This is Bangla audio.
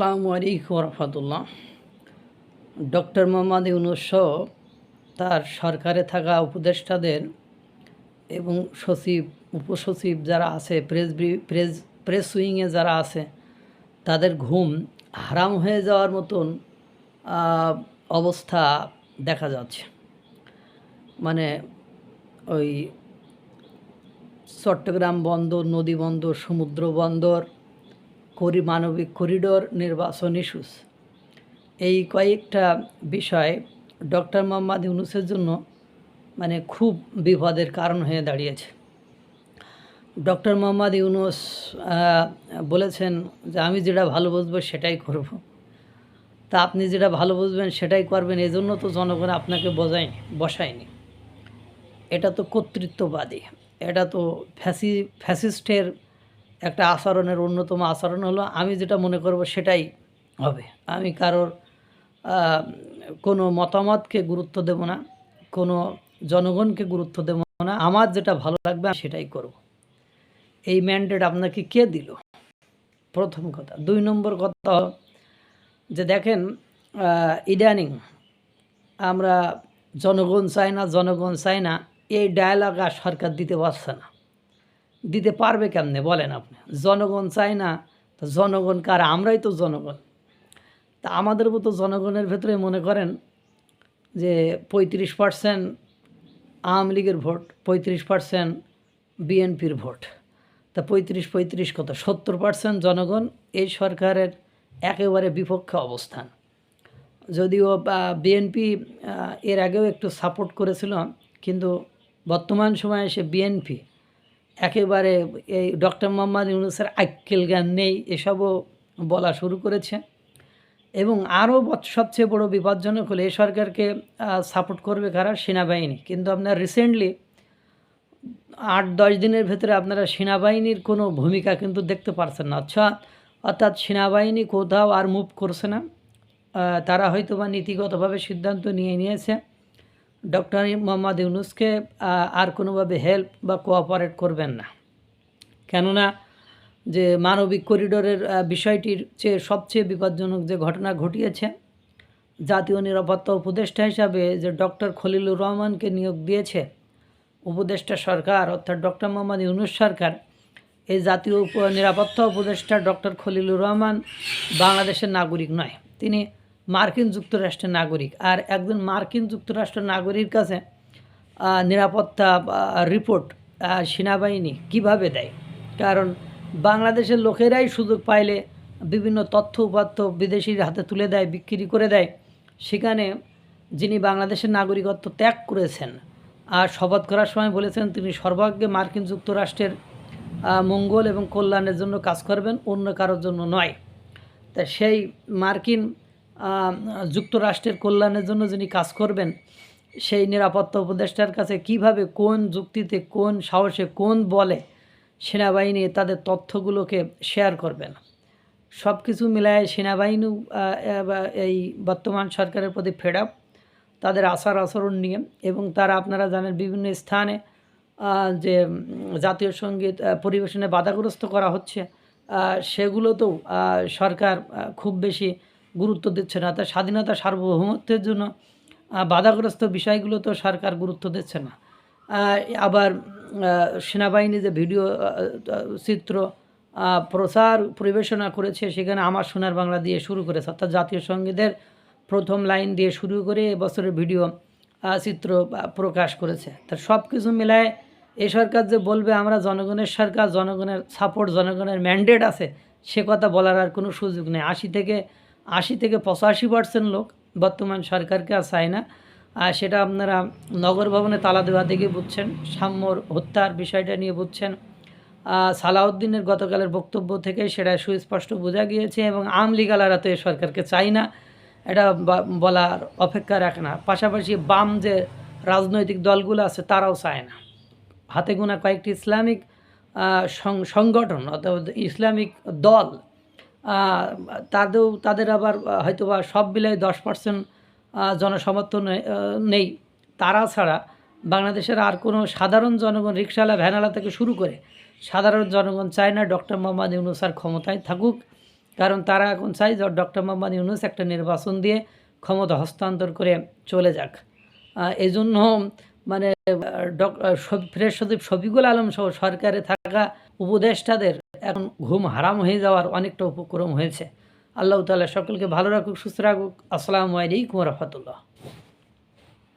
আসসালামু আলাইকুম রহমতুল্লাহ। ডক্টর মোহাম্মদ ইউনুস তার সরকারে থাকা উপদেষ্টাদের এবং সচিব, উপসচিব যারা আছে প্রেস প্রেস প্রেস উইংয়ে যারা আছে, তাদের ঘুম হারাম হয়ে যাওয়ার মতন অবস্থা দেখা যাচ্ছে। মানে ওই চট্টগ্রাম বন্দর, নদী বন্দর, সমুদ্র বন্দর করি মানবিক করিডোর নির্বাচন ইস্যুস এই কয়েকটা বিষয় ডক্টর মোহাম্মদ ইউনুসের জন্য মানে খুব বিপদের কারণ হয়ে দাঁড়িয়েছে। ডক্টর মোহাম্মদ ইউনুস বলেছেন যে আমি যেটা ভালো বুঝব সেটাই করব। তা আপনি যেটা ভালো বুঝবেন সেটাই করবেন, এজন্য তো জনগণ আপনাকে বোঝায়নি বসায়নি। এটা তো কর্তৃত্ববাদী, এটা তো ফ্যাসি, ফ্যাসিস্টের একটা আচরণের অন্যতম আচরণ হলো, আমি যেটা মনে করব সেটাই হবে। আমি কারোর কোনো মতামতকে গুরুত্ব দেব না, কোনো জনগণকে গুরুত্ব দেব না, আমার যেটা ভালো লাগবে সেটাই করব। এই ম্যান্ডেট আপনাকে কে দিল? প্রথম কথা। দুই নম্বর কথা যে দেখেন ইদানিং আমরা জনগণ চাই না, জনগণ চাই না, এই ডায়ালগ আর সরকার দিতে পারছে না। দিতে পারবে কেমনে? বলেন আপনি। জনগণ চাই না, তো জনগণ কার? আমরাই তো জনগণ। তা আমাদের মতো জনগণের ভেতরে মনে করেন যে পঁয়ত্রিশ পার্সেন্ট আওয়ামী লীগের ভোট, পঁয়ত্রিশ পার্সেন্ট বিএনপির ভোট। তা পঁয়ত্রিশ পঁয়ত্রিশ কত? সত্তর পার্সেন্ট জনগণ এই সরকারের একেবারে বিপক্ষে অবস্থান। যদিও বিএনপি এর আগেও একটু সাপোর্ট করেছিল, কিন্তু বর্তমান সময়ে এসে বিএনপি। একেবারে এই ডক্টর মোহাম্মদ ইউনুসের আক্কেল জ্ঞান নেই, এসবও বলা শুরু করেছে। এবং আরও সবচেয়ে বড় বিপজ্জনক হলে এই সরকারকে সাপোর্ট করবে কারা? সেনাবাহিনী। কিন্তু আপনার রিসেন্টলি আট, দশ দিনের ভেতরে আপনারা সেনাবাহিনীর কোনো ভূমিকা কিন্তু দেখতে পারছেন না। আচ্ছা অর্থাৎ সেনাবাহিনী কোথাও আর মুভ করছে না। তারা হয়তো বা নীতিগতভাবে সিদ্ধান্ত নিয়ে নিয়েছে। ডক্টর মোহাম্মদ ইউনুসকে আর কোনোভাবে হেল্প বা কোঅপারেট করবেন না। কেননা যে মানবিক করিডোরের বিষয়টির চেয়ে সবচেয়ে বিপজ্জনক যে ঘটনা ঘটিয়েছে, জাতীয় নিরাপত্তা উপদেষ্টা হিসাবে যে ডক্টর খলিলুর রহমানকে নিয়োগ দিয়েছে, উপদেষ্টা সরকার অর্থাৎ ডক্টর মোহাম্মদ ইউনুস সরকার, এই জাতীয় নিরাপত্তা উপদেষ্টা ডক্টর খলিলুর রহমান বাংলাদেশের নাগরিক নয়। তিনি মার্কিন যুক্তরাষ্ট্রের নাগরিক। আর একজন মার্কিন যুক্তরাষ্ট্রের নাগরিকের কাছে নিরাপত্তা রিপোর্ট সেনাবাহিনী কীভাবে দেয়? কারণ বাংলাদেশের লোকেরাই সুযোগ পাইলে বিভিন্ন তথ্য উপাত্য বিদেশির হাতে তুলে দেয়, বিক্রি করে দেয়। সেখানে যিনি বাংলাদেশের নাগরিকত্ব ত্যাগ করেছেন, আর শপথ করার সময় বলেছেন, তিনি সর্বাগ্যে মার্কিন যুক্তরাষ্ট্রের মঙ্গল এবং কল্যাণের জন্য কাজ করবেন, অন্য কারোর জন্য নয়। তা সেই মার্কিন যুক্তরাষ্ট্রের কল্যাণের জন্য যিনি কাজ করবেন, সেই নিরাপত্তা উপদেষ্টার কাছে কীভাবে কোন যুক্তিতে, কোন সাহসে, কোন বলে সেনাবাহিনী তাদের তথ্যগুলোকে শেয়ার করবেন সব কিছু মিলায় সেনাবাহিনীও এই বর্তমান সরকারের প্রতি ফেড তাদের আচার আচরণ নিয়ে এবং তারা আপনারা জানেন বিভিন্ন স্থানে যে জাতীয় সংগীত পরিবেশনে বাধাগ্রস্ত করা হচ্ছে সেগুলোতেও সরকার খুব বেশি গুরুত্ব দিচ্ছে না তার স্বাধীনতা সার্বভৌমত্বের জন্য বাধাগ্রস্ত বিষয়গুলো তো সরকার গুরুত্ব দিচ্ছে না। আবার সেনাবাহিনী যে ভিডিও চিত্র প্রচার পরিবেশনা করেছে, সেখানে আমার সোনার বাংলা দিয়ে শুরু করেছে, অর্থাৎ জাতীয় সঙ্গীতের প্রথম লাইন দিয়ে শুরু করে এবছরের ভিডিও চিত্র প্রকাশ করেছে। তার সব কিছু মিলায় এ সরকার যে বলবে, আমরা জনগণের সরকার, জনগণের সাপোর্ট জনগণের ম্যান্ডেট আছে, সে কথা বলার আর কোনো সুযোগ নেই। আশি থেকে আশি থেকে পঁচাশি পার্সেন্ট লোক বর্তমান সরকারকে আর চায় না। আর সেটা আপনারা নগর ভবনে তালা দেওয়া থেকে বুঝছেন, সাম্যর হত্যার বিষয়টা নিয়ে বুঝছেন। সালাউদ্দিনের গতকালের বক্তব্য থেকে সেটা সুস্পষ্ট বোঝা গিয়েছে এবং আম লিগালারা তো এই সরকারকে চাই না। এটা বলার অপেক্ষা রাখে না। পাশাপাশি বাম যে রাজনৈতিক দলগুলো আছে তারাও চায় না। হাতে গোনা কয়েকটি ইসলামিক সংগঠন অথবা ইসলামিক দল তাদেরও, তাদের আবার হয়তো বা সব মিলাই দশ পার্সেন্ট জনসমর্থন নেই। তারা ছাড়া বাংলাদেশের আর কোনো সাধারণ জনগণ রিক্সাওয়ালা ভ্যানালা থেকে শুরু করে সাধারণ জনগণ চায় না ডক্টর মোহাম্মদ ইউনুস আর ক্ষমতায় থাকুক। কারণ তারা এখন চাই যে ডক্টর মোহাম্মদ ইউনুস একটা নির্বাচন দিয়ে ক্ষমতা হস্তান্তর করে চলে যাক। এই জন্য মানে ফ্রেশ সদীপ শফিকুল আলম সহ সরকারে থাকা উপদেষ্টাদের এখন ঘুম হারাম হয়ে যাওয়ার অনেকটা উপক্রম হয়েছে। আল্লাহ তালা সকলকে ভালো রাখুক, সুস্থ রাখুক। আসসালামু আলাইকুম রহমতুল্লাহ।